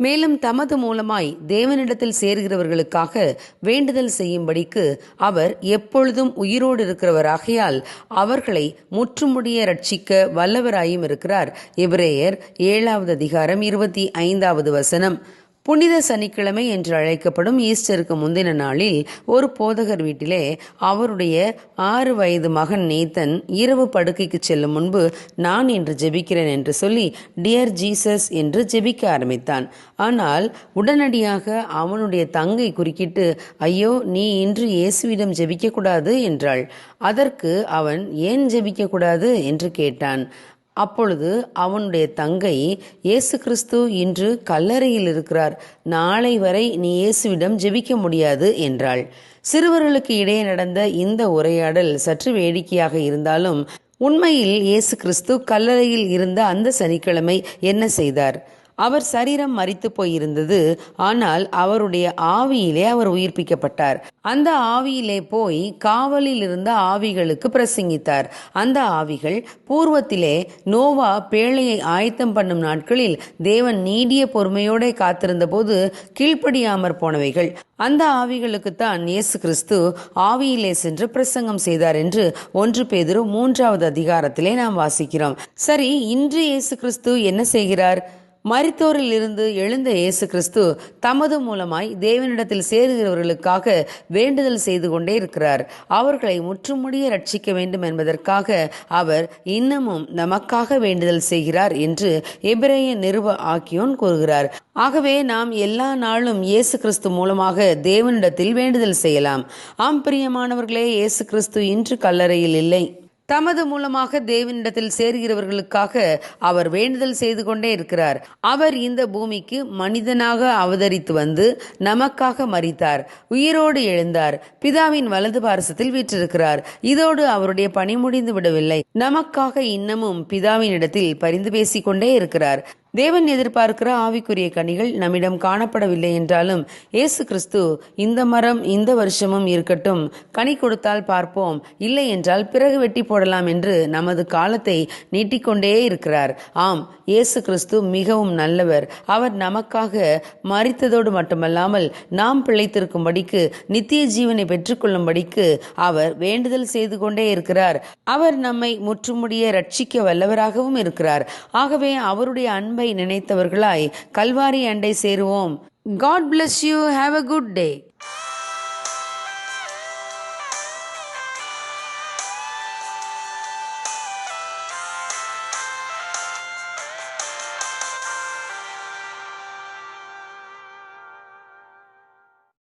மேலும் தமது மூலமாய் தேவனிடத்தில் சேர்கிறவர்களுக்காக வேண்டுதல் செய்யும்படிக்கு அவர் எப்பொழுதும் உயிரோடு இருக்கிறவராகையால் அவர்களை முற்றுமுடிய ரட்சிக்க வல்லவராயும் இருக்கிறார். எபிரேயர் ஏழாவது அதிகாரம் இருபத்தி ஐந்தாவது வசனம். புனித சனிக்கிழமை என்று அழைக்கப்படும் ஈஸ்டருக்கு முந்தின நாளில் ஒரு போதகர் வீட்டிலே அவருடைய ஆறு வயது மகன் நேத்தன் இரவு படுக்கைக்கு செல்லும் முன்பு நான் இன்று ஜெபிக்கிறேன் என்று சொல்லி டியர் ஜீசஸ் என்று ஜெபிக்க ஆரம்பித்தான். ஆனால் உடனடியாக அவனுடைய தங்கை குறுக்கிட்டு ஐயோ நீ இன்று இயேசுவிடம் ஜெபிக்கக்கூடாது என்றாள். அதற்கு அவன் ஏன் ஜெபிக்கக்கூடாது? என்று கேட்டான். அப்பொழுது அவனுடைய தங்கை இயேசு கிறிஸ்து இன்று கல்லறையில் இருக்கிறார். நாளை வரை நீ இயேசுவிடம் ஜெபிக்க முடியாது என்றாள். சிறுவர்களுக்கு இடையே நடந்த இந்த உரையாடல் சற்று வேடிக்கையாக இருந்தாலும் உண்மையில் இயேசு கிறிஸ்து கல்லறையில் இருந்த அந்த சனிக்கிழமை என்ன செய்தார்? அவர் சரீரம் மறித்து போயிருந்தது. ஆனால் அவருடைய ஆவியிலே அவர் உயிர்ப்பிக்கப்பட்டார். அந்த ஆவியிலே போய் காவலில் இருந்த ஆவிகளுக்கு பிரசங்கித்தார். அந்த ஆவிகள் பூர்வத்திலே நோவா பேழையை ஆயத்தம் பண்ணும் நாட்களில் தேவன் நீடிய பொறுமையோட காத்திருந்த போது கீழ்ப்படியாமற் போனவைகள். அந்த ஆவிகளுக்குத்தான் இயேசு கிறிஸ்து ஆவியிலே சென்று பிரசங்கம் செய்தார் என்று ஒன்று பேதுரு மூன்றாவது அதிகாரத்திலே நாம் வாசிக்கிறோம். சரி இன்று இயேசு கிறிஸ்து என்ன செய்கிறார்? மரித்தோரில் இருந்து எழுந்த இயேசு கிறிஸ்து தமது மூலமாய் தேவனிடத்தில் சேருகிறவர்களுக்காக வேண்டுதல் செய்து கொண்டே இருக்கிறார். அவர்களை முற்றுமுடிய ரட்சிக்க வேண்டும் என்பதற்காக அவர் இன்னமும் நமக்காக வேண்டுதல் செய்கிறார் என்று எபிரேய நிருப ஆக்கியோன் கூறுகிறார். ஆகவே நாம் எல்லா நாளும் இயேசு கிறிஸ்து மூலமாக தேவனிடத்தில் வேண்டுதல் செய்யலாம். ஆம் பிரியமானவர்களே இயேசு கிறிஸ்து இன்று கல்லறையில் இல்லை. தமது மூலமாக தேவனிடத்தில் சேர்கிறவர்களுக்காக அவர் வேண்டுதல் செய்து கொண்டே இருக்கிறார். அவர் இந்த பூமிக்கு மனிதனாக அவதரித்து வந்து நமக்காக மறித்தார் உயிரோடு எழுந்தார். பிதாவின் வலது பாரசத்தில் வீற்றிருக்கிறார். இதோடு அவருடைய பணி முடிந்து விடவில்லை. நமக்காக இன்னமும் பிதாவின் இடத்தில் பரிந்து பேசிக் கொண்டே இருக்கிறார். தேவன் எதிர்பார்க்கிற ஆவிக்குரிய கனிகள் நம்மிடம் காணப்படவில்லை என்றாலும் இயேசு கிறிஸ்து இந்த மரம் இந்த வருஷமும் இருக்கட்டும். கனி கொடுத்தால் பார்ப்போம். இல்லை என்றால் பிறகு வெட்டி போடலாம் என்று நமது காலத்தை நீட்டிக்கொண்டே இருக்கிறார். ஆம் இயேசு கிறிஸ்து மிகவும் நல்லவர். அவர் நமக்காக மறித்ததோடு மட்டுமல்லாமல் நாம் பிழைத்திருக்கும்படிக்கு நித்திய ஜீவனை பெற்றுக்கொள்ளும்படிக்கு அவர் வேண்டுதல் செய்து கொண்டே இருக்கிறார். அவர் நம்மை முற்றுமுடிய ரட்சிக்க வல்லவராகவும் இருக்கிறார். ஆகவே அவருடைய அன்பு நினைத்தவர்களாய் கல்வாரி அண்டை சேருவோம். God bless you have a good day